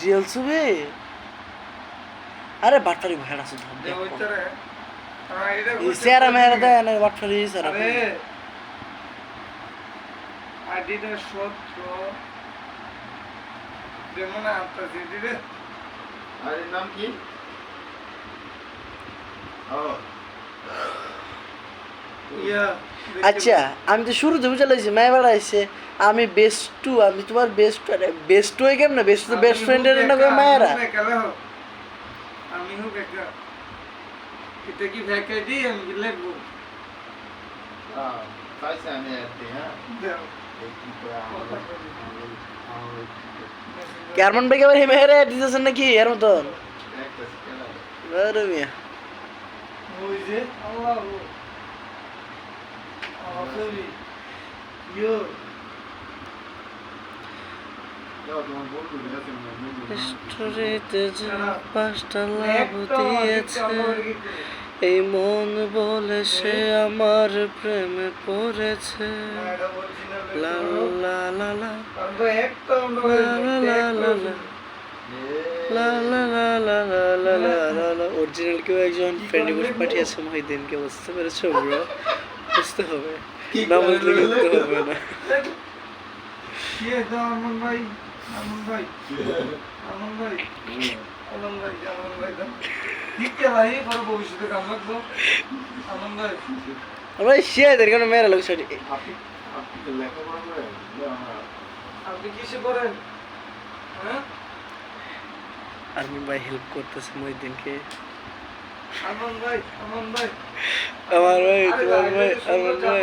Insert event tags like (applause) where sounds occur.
Jail ছবি? আরে বাটফারি ভাইরা শুধু সেরা মেরা দেয় না বাটফারি সেরা আদিনা সত্য যেমন আত্মা সিটি রে। আর নাম কি? ও। আচ্ছা আমি তো শুরুতে বুঝে লাইছি মায় বাড়াইছে আমি বেস্ট আমি তোমার বেস্ট বেস্ট হয়ে গেম না বেস্ট তো বেস্ট ফ্রেন্ডের না কই মায়েরা? আমি হোক একটা এটা কি ফ্যাকাল্টি কেমন নাকি? এর মতন? আসলে পাঁচটা লাভ এই মন বলে সে আমার প্রেমে পড়েছে লা লা লা লা অরিজিনাল কেউ একজন ফ্রেন্ড রিকোয়েস্ট পাঠিয়েছে মহিদিনকে বুঝতে পেরেছ (laughs) বুঝতে হবে। না বুঝলে করতে হবে না। মেয়েরা আপনি হ্যাঁ? আর্মি ভাই হেল্প করতেছে মহিদিনকে আমার ভাই আমার ভাই। আমার ভাই আমার ভাই।